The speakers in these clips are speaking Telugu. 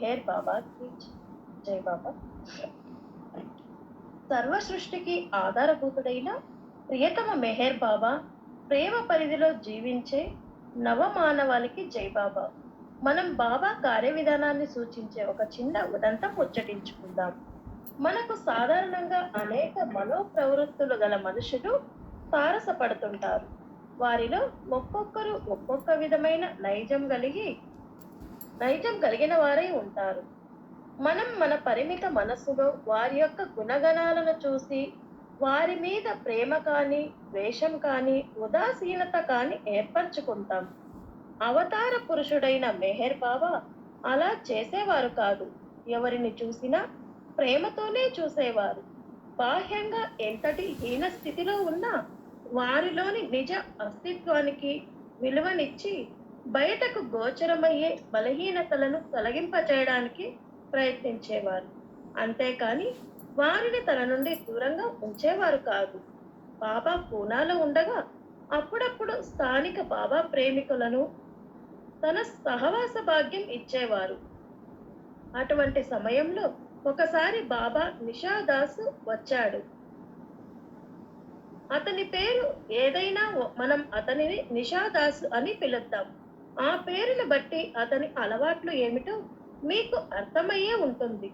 హేర్ బాబా జై బాబా సర్వ సృష్టికి ఆధారభూతుడైన ప్రియతమ మెహేర్ బాబా ప్రేమ పరిధిలో జీవించే నవమానవాళికి జై బాబా. మనం బాబా కార్య విధానాన్ని సూచించే ఒక చిన్న ఉదంతం ముచ్చటించుకుందాం. మనకు సాధారణంగా అనేక మనోప్రవృత్తులు గల మనుషులు తారసపడుతుంటారు. వారిలో ఒక్కొక్కరు ఒక్కొక్క విధమైన నైజం కలిగి నైజం కలిగిన వారై ఉంటారు. మనం మన పరిమిత మనస్సులో వారి యొక్క గుణగణాలను చూసి వారి మీద ప్రేమ కానీ ద్వేషం కానీ ఉదాసీనత కానీ ఏర్పరచుకుంటాం. అవతార పురుషుడైన మెహర్ బాబా అలా చేసేవారు కాదు. ఎవరిని చూసినా ప్రేమతోనే చూసేవారు. బాహ్యంగా ఎంతటి హీన స్థితిలో ఉన్నా వారిలోని నిజ అస్తిత్వానికి విలువనిచ్చి బయటకు గోచరమయ్యే బలహీనతలను తొలగింపచేయడానికి ప్రయత్నించేవారు. అంతేకాని వారిని తన నుండి దూరంగా ఉంచేవారు కాదు. బాబా పూనాలో ఉండగా అప్పుడప్పుడు స్థానిక బాబా ప్రేమికులను తన సహవాస భాగ్యం ఇచ్చేవారు. అటువంటి సమయంలో ఒకసారి బాబా నిషాదాసు వచ్చాడు. అతని పేరు ఏదైనా మనం అతనిని నిషాదాసు అని పిలుద్దాం. ఆ పేరును బట్టి అతని అలవాట్లు ఏమిటో మీకు అర్థమయ్యే ఉంటుంది.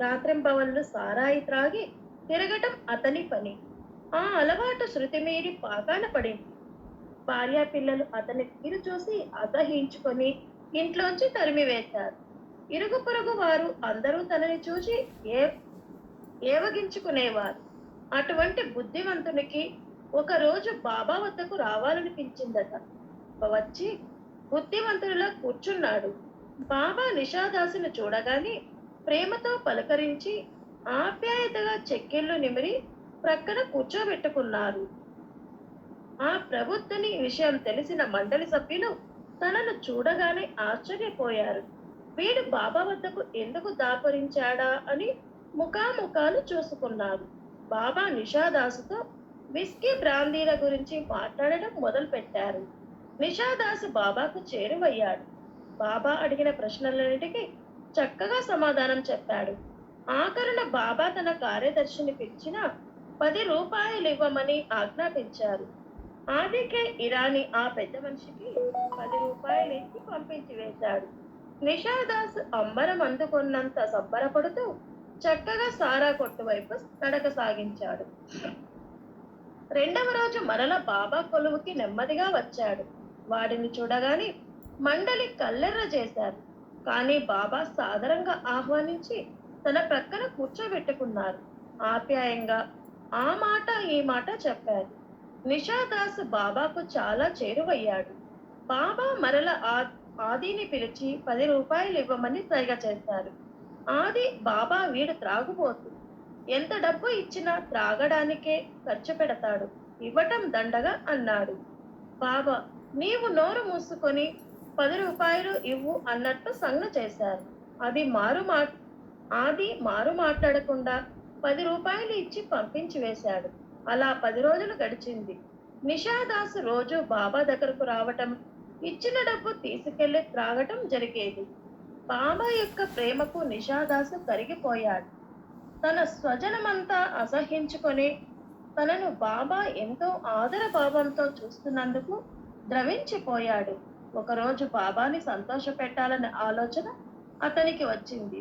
రాత్రింబవళ్ళు సారాయి త్రాగి తిరగటం అతని పని. ఆ అలవాటు శృతి మీరి పాకాన పడింది. భార్య పిల్లలు అతని తీరు చూసి అసహించుకొని ఇంట్లోంచి తరిమివేశారు. ఇరుగు పొరుగు వారు అందరూ తనని చూసి ఏ ఏవగించుకునేవారు. అటువంటి బుద్ధివంతునికి ఒకరోజు బాబా వద్దకు రావాలనిపించిందట. వచ్చి బుద్ధివంతుడిలా కూర్చున్నాడు. బాబా నిషాదాసును చూడగానే ప్రేమతో పలకరించి ఆప్యాయతగా చెక్కిళ్ళు నిమిరి ప్రక్కన కూర్చోబెట్టుకున్నారు. ఆ ప్రబుద్ధుని విషయం తెలిసిన మండలి సభ్యులు తనను చూడగానే ఆశ్చర్యపోయారు. వీడు బాబా వద్దకు ఎందుకు దాపరించాడా అని ముఖాముఖాలు చూసుకున్నారు. బాబా నిషాదాసుతో విస్కీ బ్రాందీల గురించి మాట్లాడడం మొదలు పెట్టారు నిషాదాసు బాబాకు చేరువయ్యాడు. బాబా అడిగిన ప్రశ్నలన్నిటికీ చక్కగా సమాధానం చెప్పాడు. ఆఖరణ బాబా తన కార్యదర్శిని పిలిచిన పది రూపాయలు ఇవ్వమని ఆజ్ఞాపించారు. ఆదికే ఇరానీ ఆ పెద్ద మనిషికి పది రూపాయలు ఇచ్చి పంపించి వేశాడు. నిషాదాస్ అంబరం అందుకున్నంత సంబరపడుతూ చక్కగా సారా కొట్టు వైపు నడక సాగించాడు. రెండవ రోజు మరల బాబా కొలువుకి నెమ్మదిగా వచ్చాడు. వాడిని చూడగానే మండలి కల్లెర్ర చేశారు. కానీ బాబా సాదరంగా ఆహ్వానించి తన ప్రక్కన కూర్చోబెట్టుకున్నారు. ఆప్యాయంగా ఆ మాట ఈ మాట చెప్పారు నిషాదాస్ బాబాకు చాలా చేరువయ్యాడు. బాబా మరల ఆ ఆదిని పిలిచి పది రూపాయలు ఇవ్వమని సైగ చేశారు. ఆది బాబా వీడు త్రాగుబోతు. ఎంత డబ్బు ఇచ్చినా త్రాగడానికే ఖర్చు పెడతాడు. ఇవ్వటం దండగా అన్నాడు. బాబా నీవు నోరు మూసుకొని పది రూపాయలు ఇవ్వు అన్నట్టు సంగ చేశారు. అది మారు మా ఆది మారు మాట్లాడకుండా పది రూపాయలు ఇచ్చి పంపించి వేశాడు. అలా పది రోజులు గడిచింది. నిషాదాసు రోజు బాబా దగ్గరకు రావటం ఇచ్చిన డబ్బు తీసుకెళ్ళి త్రాగటం జరిగేది. బాబా యొక్క ప్రేమకు నిషాదాసు కరిగిపోయాడు. తన స్వజనమంతా అసహించుకొని తనను బాబా ఎంతో ఆదరభావంతో చూస్తున్నందుకు ద్రవించిపోయాడు. ఒకరోజు బాబాని సంతోష పెట్టాలనే ఆలోచన అతనికి వచ్చింది.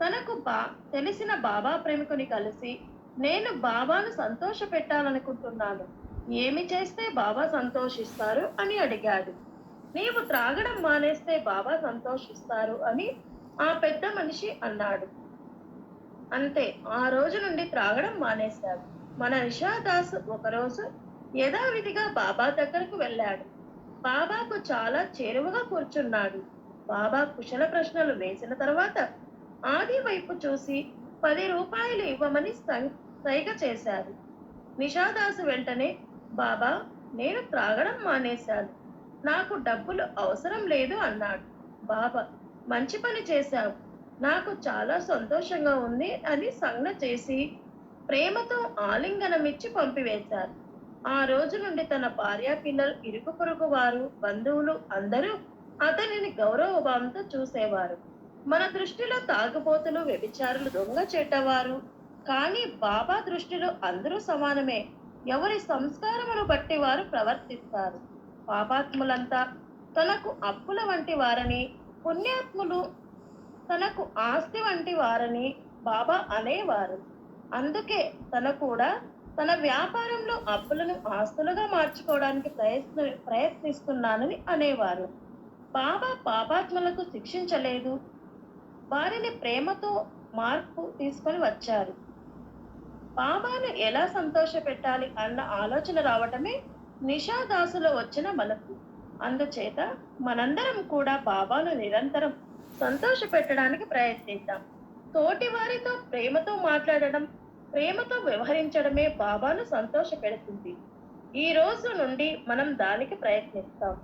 తనకు బా తెలిసిన బాబా ప్రేమికుని కలిసి నేను బాబాను సంతోష పెట్టాలనుకుంటున్నాను ఏమి చేస్తే బాబా సంతోషిస్తారు? అని అడిగాడు. నీవు త్రాగడం మానేస్తే బాబా సంతోషిస్తారు అని ఆ పెద్ద మనిషి అన్నాడు. అంతే ఆ రోజు నుండి త్రాగడం మానేశాడు మన నిషాదాస్ ఒకరోజు యథావిధిగా బాబా దగ్గరకు వెళ్ళాడు. బాబాకు చాలా చేరువగా కూర్చున్నాడు. బాబా కుశల ప్రశ్నలు వేసిన తర్వాత ఆది వైపు చూసి పది రూపాయలు ఇవ్వమని సైగ చేశారు నిషాదాసు వెంటనే బాబా నేను త్రాగడం మానేశాను. నాకు డబ్బులు అవసరం లేదు అన్నాడు. బాబా మంచి పని చేశావు. నాకు చాలా సంతోషంగా ఉంది అని సంజ్ఞ చేసి ప్రేమతో ఆలింగనమిచ్చి పంపివేశారు. ఆ రోజు నుండి తన భార్య పిల్లలు ఇరుగు పొరుగు వారు బంధువులు అందరూ అతనిని గౌరవభావంతో చూసేవారు. మన దృష్టిలో తాగుబోతులు వ్యభిచారులు దొంగ చెడ్డవారు. కానీ బాబా దృష్టిలో అందరూ సమానమే. ఎవరి సంస్కారమును బట్టి వారు ప్రవర్తిస్తారు. పాపాత్ములంతా తనకు అప్పుల వంటి వారని పుణ్యాత్ములు తనకు ఆస్తి వంటి వారని బాబా అనేవారు. అందుకే తన కూడా తన వ్యాపారంలో అప్పులను ఆస్తులుగా మార్చుకోవడానికి ప్రయత్న ప్రయత్నిస్తున్నానని అనేవారు. బాబా పాపాత్మలకు శిక్షించలేదు. వారిని ప్రేమతో మార్పు తీసుకొని వచ్చారు. బాబాను ఎలా సంతోష పెట్టాలి అన్న ఆలోచన రావటమే నిషాదాసులో వచ్చిన మనకు అందుచేత మనందరం కూడా బాబాను నిరంతరం సంతోష పెట్టడానికి ప్రయత్నిద్దాం. తోటి వారితో ప్రేమతో మాట్లాడడం ప్రేమతో వ్యవహరించడమే బాబాను సంతోష పెడుతుంది ఈ రోజు నుండి మనం దానికి ప్రయత్నిస్తాం.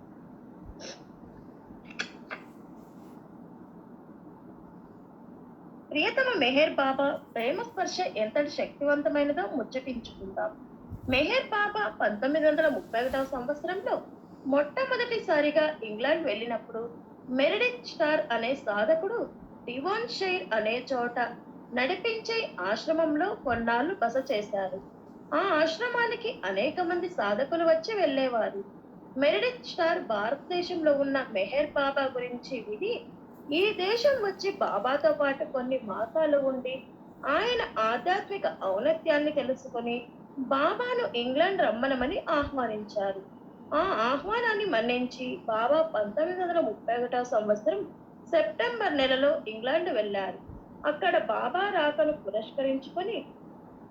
ప్రియతమ మెహర్ బాబా ప్రేమ స్పర్శ ఎంతటి శక్తివంతమైనదో ముచ్చటించుకుందాం. మెహర్ బాబా పంతొమ్మిది వందల ముప్పై ఒకటవ సంవత్సరంలో మొట్టమొదటిసారిగా ఇంగ్లాండ్ వెళ్ళినప్పుడు మెరిడిన్ స్టార్ అనే సాధకుడు డివాన్ షైర్ అనే చోట నడిపించే ఆశ్రమంలో కొన్నాళ్ళు బస చేశారు. ఆ ఆశ్రమానికి అనేక మంది సాధకులు వచ్చి వెళ్ళేవారు. మెరిడిత్ స్టార్ భారతదేశంలో ఉన్న మెహర్ బాబా గురించి విని ఈ దేశం వచ్చి బాబాతో పాటు కొన్ని మాసాలు ఉండి ఆయన ఆధ్యాత్మిక ఔన్నత్యాన్ని తెలుసుకొని బాబాను ఇంగ్లాండ్ రమ్మనమని ఆహ్వానించారు. ఆ ఆహ్వానాన్ని మన్నించి బాబా పంతొమ్మిది వందల ముప్పై ఒకటవ సంవత్సరం సెప్టెంబర్ నెలలో ఇంగ్లాండ్ వెళ్ళారు. అక్కడ బాబా రాకను పురస్కరించుకొని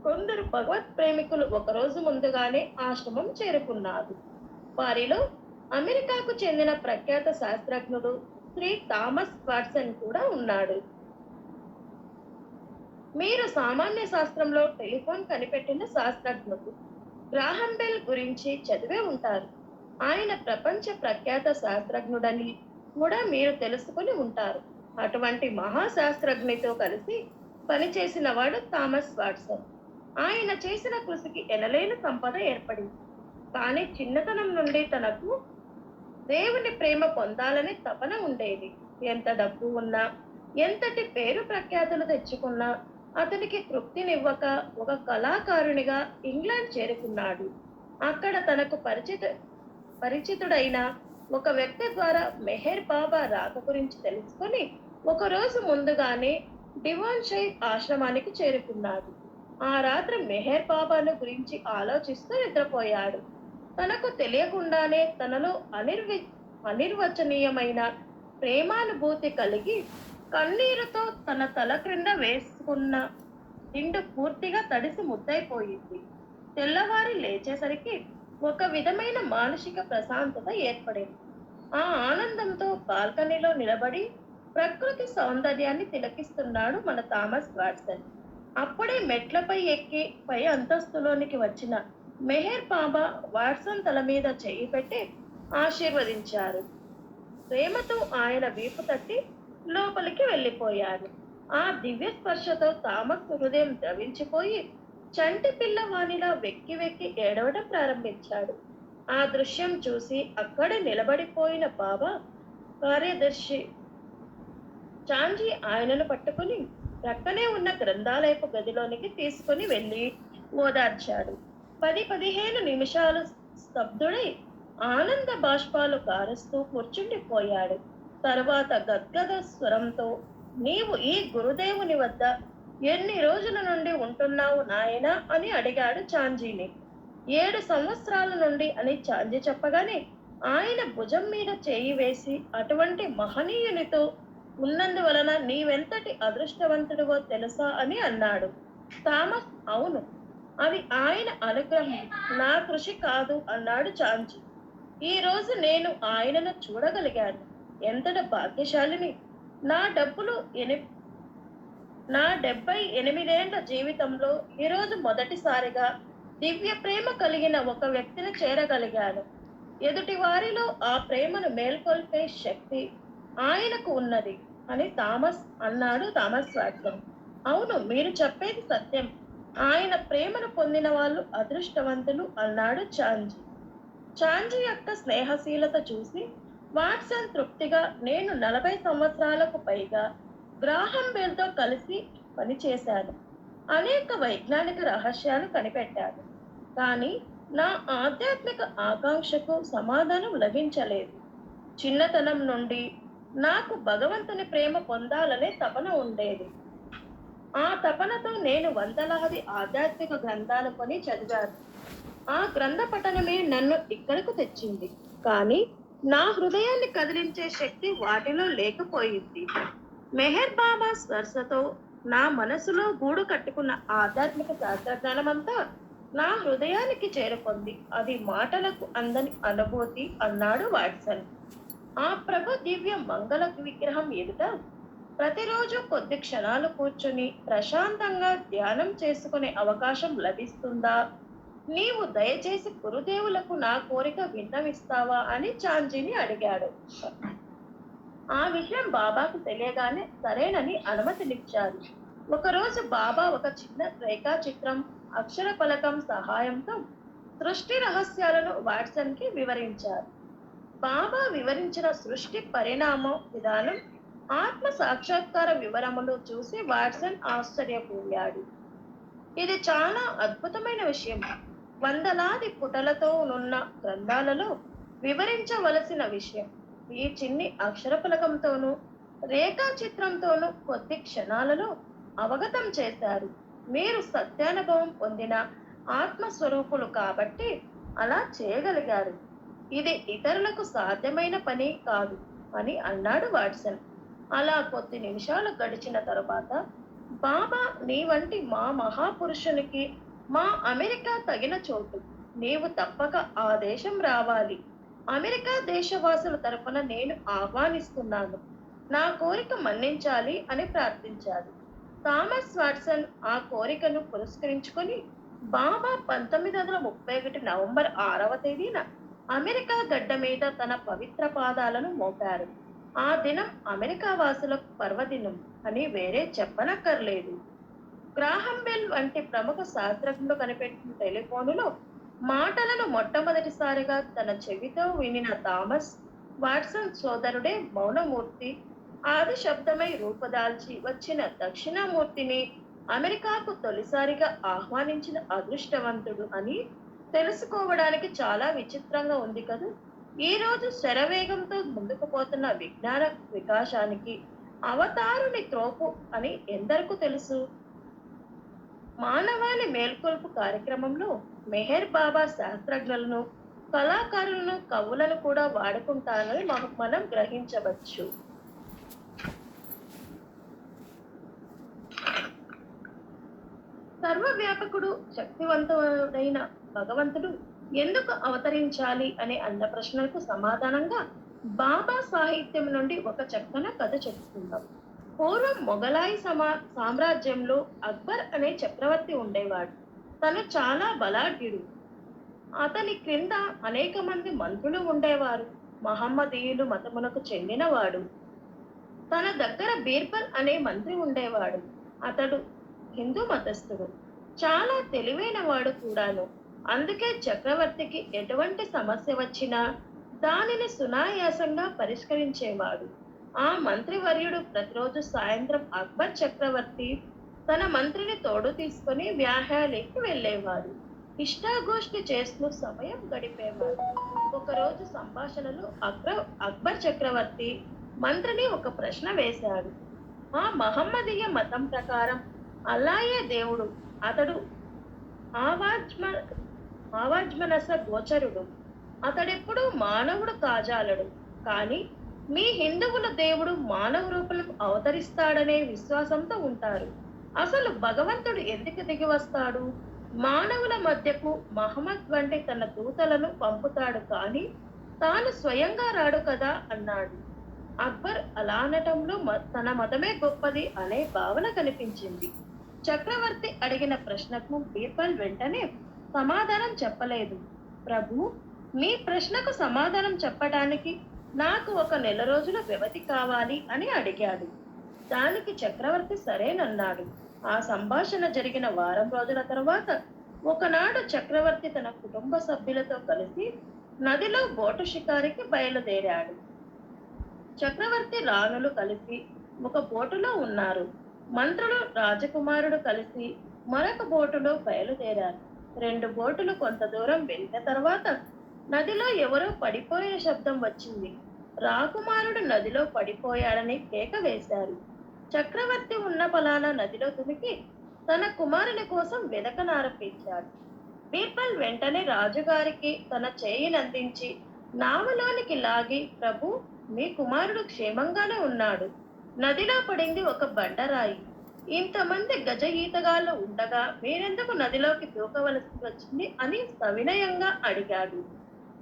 కొందరు భగవత్ ప్రేమికులు ఒకరోజు ముందుగానే ఆశ్రమం చేరుకున్నారు. వారిలో అమెరికాకు చెందిన ప్రఖ్యాత శాస్త్రజ్ఞుడు శ్రీ థామస్ వాట్సన్ కూడా ఉన్నాడు. మీరు సామాన్య శాస్త్రంలో టెలిఫోన్ కనిపెట్టిన శాస్త్రజ్ఞుడు గ్రాహం బెల్ గురించి చదివే ఉంటారు. ఆయన ప్రపంచ ప్రఖ్యాత శాస్త్రజ్ఞుడని కూడా మీరు తెలుసుకుని ఉంటారు. అటువంటి మహాశాస్త్రజ్ఞతో కలిసి పనిచేసిన వాడు థామస్ వాట్సన్. ఆయన చేసిన కృషికి ఎనలేని సంపద ఏర్పడింది. కానీ చిన్నతనం నుండి తనకు దేవుని ప్రేమ పొందాలని తపన ఉండేది. ఎంత డబ్బు ఉన్నా ఎంతటి పేరు ప్రఖ్యాతులు తెచ్చుకున్నా అతనికి తృప్తినివ్వక ఒక కళాకారునిగా ఇంగ్లాండ్ చేరుకున్నాడు. అక్కడ తనకు పరిచిత పరిచితుడైన ఒక వ్యక్తి ద్వారా మెహర్ బాబా రాక గురించి తెలుసుకొని ఒక రోజు ముందుగానే డివాన్ షై ఆశ్రమానికి చేరుకున్నాడు. ఆ రాత్రి మెహర్ బాబాను గురించి ఆలోచిస్తూ నిద్రపోయాడు. తనకు తెలియకుండానే తనలో అనిర్వి అనిర్వచనీయమైన ప్రేమానుభూతి కలిగి కన్నీరుతో తన తల క్రింద వేసుకున్న నిండు పూర్తిగా తడిసి ముద్దైపోయింది తెల్లవారి లేచేసరికి ఒక విధమైన మానసిక ప్రశాంతత ఏర్పడింది. ఆ ఆనందంతో బాల్కనీలో నిలబడి ప్రకృతి సౌందర్యాన్ని తిలకిస్తున్నాడు మన థామస్ వాట్సన్. అప్పుడే మెట్లపై ఎక్కి పై అంతస్తులోనికి వచ్చిన మెహర్ బాబా వాట్సన్ తల మీద చేయి పెట్టి ఆశీర్వదించారు. ప్రేమతో ఆయన వీపు తట్టి లోపలికి వెళ్ళిపోయారు. ఆ దివ్య స్పర్శతో తామస్ హృదయం ద్రవించిపోయి చంటి పిల్లవానిలా వెక్కి వెక్కి ఏడవడం ప్రారంభించాడు. ఆ దృశ్యం చూసి అక్కడే నిలబడిపోయిన బాబా కార్యదర్శి చాంజీ ఆయనను పట్టుకుని ప్రక్కనే ఉన్న గ్రంథాలయపు గదిలోనికి తీసుకుని వెళ్ళి ఓదార్చాడు. పది పదిహేను నిమిషాలు స్తబ్దుడై ఆనంద బాష్పాలు కారుస్తూ కూర్చుండిపోయాడు తరువాత గద్గద స్వరంతో నీవు ఈ గురుదేవుని వద్ద ఎన్ని రోజుల నుండి ఉంటున్నావు నాయనా? అని అడిగాడు చాంజీని. ఏడు సంవత్సరాల నుండి అని చాంజీ చెప్పగానే ఆయన భుజం మీద చేయి వేసి అటువంటి మహనీయునితో ఉన్నందువలన నీవెంతటి అదృష్టవంతుడివో తెలుసా అని అన్నాడు. థామస్ అవును అది ఆయన అనుగ్రహం. నా కృషి కాదు అన్నాడు చాంచి. ఈ రోజు నేను ఆయనను చూడగలిగాను. ఎంతట భాగ్యశాలిని. నా డబ్బులు ఎని నా డెబ్బై ఎనిమిదేళ్ళ జీవితంలో ఈరోజు మొదటిసారిగా దివ్య ప్రేమ కలిగిన ఒక వ్యక్తిని చేరగలిగాను. ఎదుటి వారిలో ఆ ప్రేమను మేల్కొల్పే శక్తి ఆయనకు ఉన్నది అని థామస్ అన్నాడు థామస్ వాట్సన్ అవును మీరు చెప్పేది సత్యం. ఆయన ప్రేమను పొందిన వాళ్ళు అదృష్టవంతులు అన్నాడు చాంజీ. చాంజీ యొక్క స్నేహశీలత చూసి వాట్సన్ తృప్తిగా నేను నలభై సంవత్సరాలకు పైగా గ్రాహం బెల్తో కలిసి పనిచేశాను అనేక వైజ్ఞానిక రహస్యాలు కనిపెట్టాను. కానీ నా ఆధ్యాత్మిక ఆకాంక్షకు సమాధానం లభించలేదు. చిన్నతనం నుండి నాకు భగవంతుని ప్రేమ పొందాలనే తపన ఉండేది. ఆ తపనతో నేను వందలాది ఆధ్యాత్మిక గ్రంథాలు కొని చదివాను. ఆ గ్రంథ పఠనమే నన్ను ఇక్కడకు తెచ్చింది. కానీ నా హృదయాన్ని కదిలించే శక్తి వాటిలో లేకపోయింది. మెహర్ బాబా స్పర్శతో నా మనసులో గూడు కట్టుకున్న ఆధ్యాత్మిక శాస్త్రజ్ఞానమంతా నా హృదయానికి చేరుకుంది. అది మాటలకు అందని అనుభూతి అన్నాడు వాట్సన్. ఆ ప్రభు దివ్య మంగళ విగ్రహం ఎదుట ప్రతిరోజు కొద్ది క్షణాలు కూర్చుని ప్రశాంతంగా ధ్యానం చేసుకునే అవకాశం లభిస్తుందా? నీవు దయచేసి గురుదేవులకు నా కోరిక విన్నవిస్తావా అని చాంజీని అడిగాడు. ఆ విషయం బాబాకు తెలియగానే సరేనని అనుమతినిచ్చారు. ఒకరోజు బాబా ఒక చిన్న రేఖాచిత్రం అక్షర ఫలకం సహాయంతో సృష్టి రహస్యాలను వాట్సన్కి వివరించారు. బాబా వివరించిన సృష్టి పరిణామం విధానం ఆత్మ సాక్షాత్కార వివరములు చూసి వాట్సన్ ఆశ్చర్యపోయాడు. ఇది చాలా అద్భుతమైన విషయం. వందలాది పుటలతో ఉన్న గ్రంథాలలో వివరించవలసిన విషయం. ఈ చిన్ని అక్షర రేఖాచిత్రంతోనూ కొద్ది క్షణాలలో అవగతం చేశారు. మీరు సత్యానుభవం పొందిన ఆత్మస్వరూపులు కాబట్టి అలా చేయగలిగారు. ఇది ఇతరులకు సాధ్యమైన పని కాదు అని అన్నాడు వాట్సన్. అలా కొద్ది నిమిషాలు గడిచిన తరువాత బాబా నీ వంటి మా మహాపురుషునికి మా అమెరికా తగిన చోటు. నీవు తప్పక ఆ దేశం రావాలి. అమెరికా దేశవాసుల తరపున నేను ఆహ్వానిస్తున్నాను. నా కోరిక మన్నించాలి అని ప్రార్థించాడు. థామస్ వాట్సన్ ఆ కోరికను పురస్కరించుకొని బాబా పంతొమ్మిది వందల ముప్పై ఒకటి నవంబర్ ఆరవ తేదీన అమెరికా గడ్డ మీద తన పవిత్ర పాదాలను మోపారు. ఆ దినం అమెరికా వాసులకు పర్వదినం అని వేరే చెప్పనక్కర్లేదు. గ్రాహం బెల్ వంటి ప్రముఖ శాస్త్రజ్ఞులు కనిపెట్టిన టెలిఫోనులో మాటలను మొట్టమొదటిసారిగా తన చెవితో వినిన థామస్ వాట్సన్ సోదరుడే మౌనమూర్తి ఆది శబ్దమై రూపదాల్చి వచ్చిన దక్షిణామూర్తిని అమెరికాకు తొలిసారిగా ఆహ్వానించిన అదృష్టవంతుడు అని తెలుసుకోవడానికి చాలా విచిత్రంగా ఉంది కదా. ఈ రోజు శరవేగంతో ముందుకు పోతున్న విజ్ఞాన వికాసానికి అవతారుని త్రోపు అని ఎందరకు తెలుసు? మానవాళి మేల్కొల్పు కార్యక్రమంలో మెహర్ బాబా శాస్త్రజ్ఞులను కళాకారులను కవులను కూడా వాడుకుంటారని మనం- మనం గ్రహించవచ్చు. సర్వవ్యాపకుడు శక్తివంతుడైన భగవంతుడు ఎందుకు అవతరించాలి అనే అన్న ప్రశ్నలకు సమాధానంగా బాబా సాహిత్యం నుండి ఒక చక్కన కథ చెప్పుకుందాం. పూర్వం మొఘలాయి సమా సామ్రాజ్యంలో అక్బర్ అనే చక్రవర్తి ఉండేవాడు. తను చాలా బలాఢ్యుడు. అతని క్రింద అనేక మంది మంత్రులు ఉండేవారు. మహమ్మదీయులు మతమునకు చెందినవాడు. తన దగ్గర బీర్బల్ అనే మంత్రి ఉండేవాడు. అతడు హిందూ మతస్థుడు. చాలా తెలివైన వాడు కూడాను. అందుకే చక్రవర్తికి ఎటువంటి సమస్య వచ్చినా దానిని సునాయాసంగా పరిష్కరించేవాడు. ఆ మంత్రివర్యుడు ప్రతిరోజు సాయంత్రం అక్బర్ చక్రవర్తి తన మంత్రిని తోడు తీసుకొని వ్యాహాలకి వెళ్ళేవారు ఇష్టాగోష్ఠి చేస్తూ సమయం గడిపేవారు ఒకరోజు సంభాషణలో అక్ర అక్బర్ చక్రవర్తి మంత్రిని ఒక ప్రశ్న వేశాడు. ఆ మహమ్మదీయ మతం ప్రకారం అల్లాయే దేవుడు అతడు ఆవాజ్మ ఆవాజ్మనస గోచరుడు. అతడెప్పుడు మానవుడు కాజాలడు. కానీ మీ హిందువుల దేవుడు మానవ రూపంలో అవతరిస్తాడనే విశ్వాసంతో ఉంటారు. అసలు భగవంతుడు ఎందుకు దిగి వస్తాడు? మానవుల మధ్యకు మహమ్మద్ వంటి తన దూతలను పంపుతాడు కానీ తాను స్వయంగా రాడు కదా అన్నాడు. అక్బర్ అలా అనటంలో మ- తన మతమే గొప్పది అనే భావన కనిపించింది. చక్రవర్తి అడిగిన ప్రశ్నకు బీర్బల్ వెంటనే సమాధానం చెప్పలేదు. ప్రభు మీ ప్రశ్నకు సమాధానం చెప్పడానికి నాకు ఒక నెల రోజుల వ్యవధి కావాలి అని అడిగాడు. దానికి చక్రవర్తి సరేనన్నాడు. ఆ సంభాషణ జరిగిన వారం రోజుల తర్వాత ఒకనాడు చక్రవర్తి తన కుటుంబ సభ్యులతో కలిసి నదిలో బోటు షికారికి బయలుదేరాడు. చక్రవర్తి రాణులు కలిసి ఒక బోటులో ఉన్నారు. మంత్రులు రాజకుమారుడు కలిసి మరొక బోటులో బయలుదేరారు. రెండు బోటులు కొంత దూరం వెళ్ళిన తర్వాత నదిలో ఎవరో పడిపోయే శబ్దం వచ్చింది. రాకుమారుడు నదిలో పడిపోయాడని కేక వేశారు. చక్రవర్తి ఉన్న పలానా నదిలో తుమికి తన కుమారుని కోసం వెదకనారంభించాడు బీర్బల్ వెంటనే రాజుగారికి తన చేయినందించి నావలోనికి లాగి ప్రభు మీ కుమారుడు క్షేమంగానే ఉన్నాడు. నదిలో పడింది ఒక బండరాయి. ఇంతమంది గజ ఈతగాళ్ళు ఉండగా మీరెందుకు నదిలోకి దూకవలసి వచ్చింది అని సవినయంగా అడిగాడు.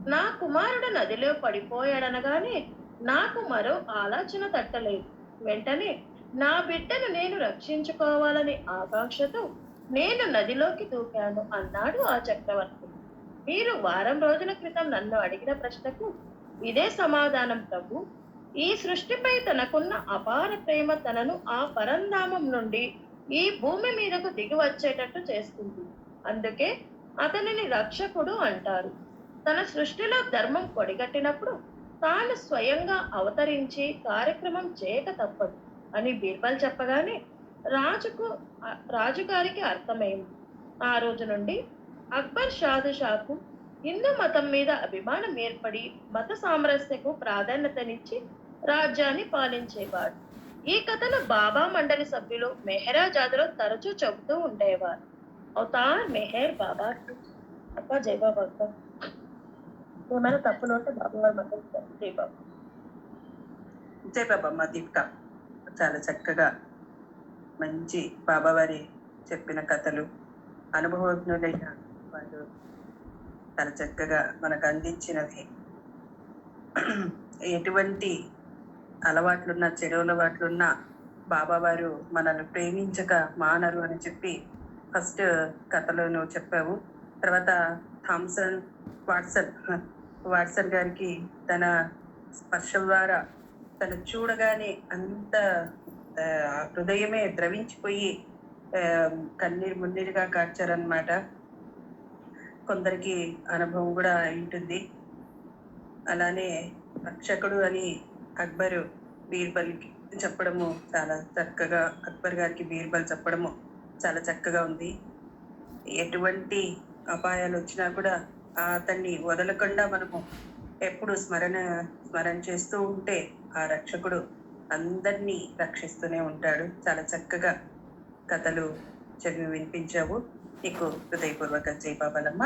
నా కుమారుడు నదిలో పడిపోయాడనగానే నాకు మరో ఆలోచన తట్టలేదు. వెంటనే నా బిడ్డను నేను రక్షించుకోవాలని ఆకాంక్షతో నేను నదిలోకి దూకాను అన్నాడు ఆ చక్రవర్తి. మీరు వారం రోజుల క్రితం నన్ను అడిగిన ప్రశ్నకు ఇదే సమాధానం ప్రభు. ఈ సృష్టిపై తనకున్న అపార ప్రేమ తనను ఆ పరంధామం నుండి ఈ భూమి మీదకు దిగి వచ్చేటట్టు చేస్తుంది. అందుకే అతనిని రక్షకుడు అంటారు. తన సృష్టిలో ధర్మం కొడిగట్టినప్పుడు తాను స్వయంగా అవతరించి కార్యక్రమం చేయక తప్పదు అని బీర్బల్ చెప్పగానే రాజుకు రాజుగారికి అర్థమైంది. ఆ రోజు నుండి అక్బర్ షాదుషాకు హిందూ మతం మీద అభిమానం ఏర్పడి మత సామరస్యకు ప్రాధాన్యతనిచ్చి రాజ్యాన్ని పాలించేవాడు. ఈ కథను బాబా మండలి సభ్యులు మెహరా మెహరాజాద్లో తరచూ చెబుతూ ఉండేవారు. అవతార్ మెహర్ బాబా. అప్ప జై బాబా అక్క ఏమైనా తప్పులు ఉంటే బాబా గారు మండలి జై బాబా. జై బాబమ్మ దీపిక. చాలా చక్కగా మంచి బాబావారి చెప్పిన కథలు అనుభవజ్ఞులైన వాళ్ళు చాలా చక్కగా మనకు అందించినవి. ఎటువంటి అలవాట్లున్నా చెడు అలవాట్లున్నా బాబావారు మనల్ని ప్రేమించక మానరు అని చెప్పి ఫస్ట్ కథలో నువ్వు చెప్పావు. తర్వాత థామ్సన్ వాట్సన్ వాట్సన్ గారికి తన స్పర్శ ద్వారా తను చూడగానే అంత హృదయమే ద్రవించిపోయి కన్నీరు మున్నీరుగా కార్చారనమాట కొందరికి అనుభవం కూడా ఉంటుంది. అలానే రక్షకుడు అని అక్బరు బీర్బల్కి చెప్పడము చాలా చక్కగా అక్బర్ గారికి బీర్బల్ చెప్పడము చాలా చక్కగా ఉంది. ఎటువంటి అపాయాలు వచ్చినా కూడా అతన్ని వదలకుండా మనము ఎప్పుడు స్మరణ స్మరణ చేస్తూ ఉంటే ఆ రక్షకుడు అందరినీ రక్షిస్తూనే ఉంటాడు. చాలా చక్కగా కథలు చదివి వినిపించావు. నీకు హృదయపూర్వక జై బాబాలమ్మ.